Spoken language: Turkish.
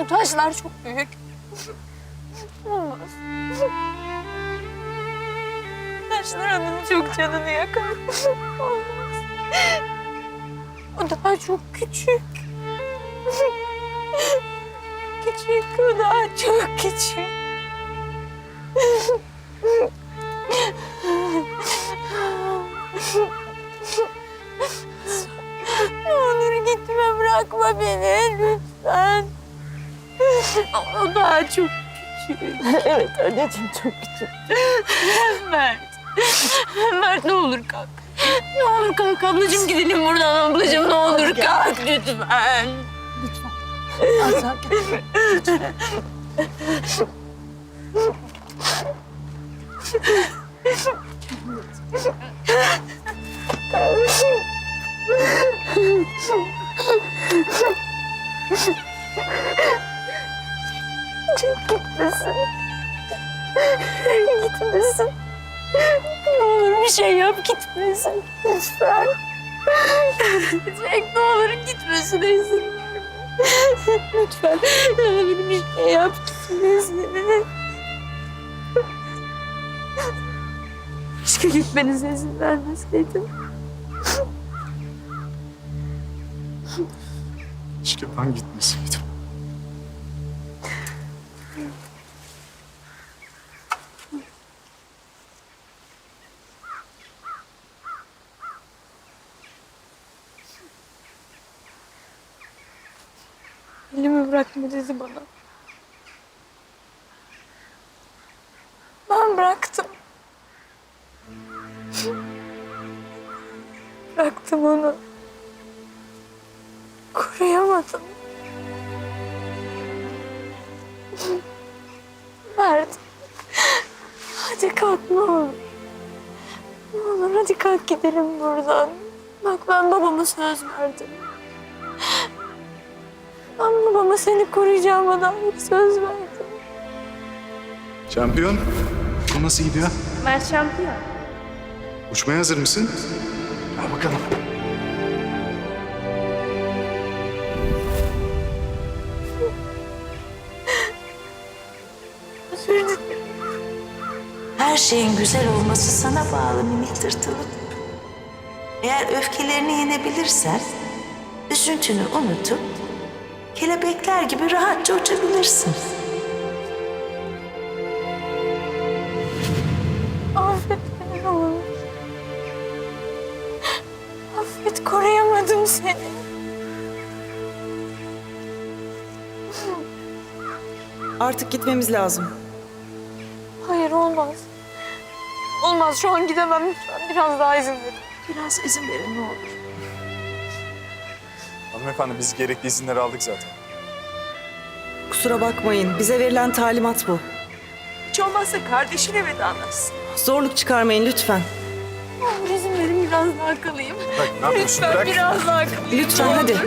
Bu taşlar çok büyük. Olmaz. Taşlar adamın çok canını yakar. Olmaz. O daha çok küçük. Küçük, o daha çok küçük. Ne olur gitme bırakma beni lütfen. O daha çok küçük. evet anneciğim çok küçük. Mert. Mert ne olur kalk. Ne olur kalk ablacığım gidelim buradan ablacığım ne olur kalk lütfen. Az sakin. Gitmesin. Gitmesin. Ne olur bir şey yap gitmesin. Lütfen. Cenk ne olur gitmesin verme. Lütfen. Ne olur bir şey yap gitmesin. Keşke gitmenize izin vermeseydim. Keşke ben gitmeseydim. Elimi bırakma dedi bana. Ben bıraktım. bıraktım onu. Koruyamadım. Mert. Hadi kalk ne olur. Ne olur hadi kalk gidelim buradan. Bak ben babama söz verdim. Ben babama seni koruyacağıma dair söz verdim. Şampiyon, bu nasıl gidiyor? Mert şampiyon. Uçmaya hazır mısın? Al bakalım. Özür dilerim. Her şeyin güzel olması sana bağlı minik tırtılım. Eğer öfkelerini yenebilirsen, üzüntünü unutup kelebekler gibi rahatça uçabilirsin. Affet beni ne olur. Affet koruyamadım seni. Artık gitmemiz lazım. Hayır olmaz. Olmaz şu an gidemem lütfen. Biraz daha izin verin. Biraz izin verin ne olur. Hanımefendi biz gerekli izinleri aldık zaten. Kusura bakmayın. Bize verilen talimat bu. Hiç olmazsa kardeşine vedalarsın. Zorluk çıkarmayın lütfen. İzin verin biraz daha kalayım. Bak ne yapıyorsun? Lütfen Bırak. biraz daha kalayım. Lütfen ne hadi. olur.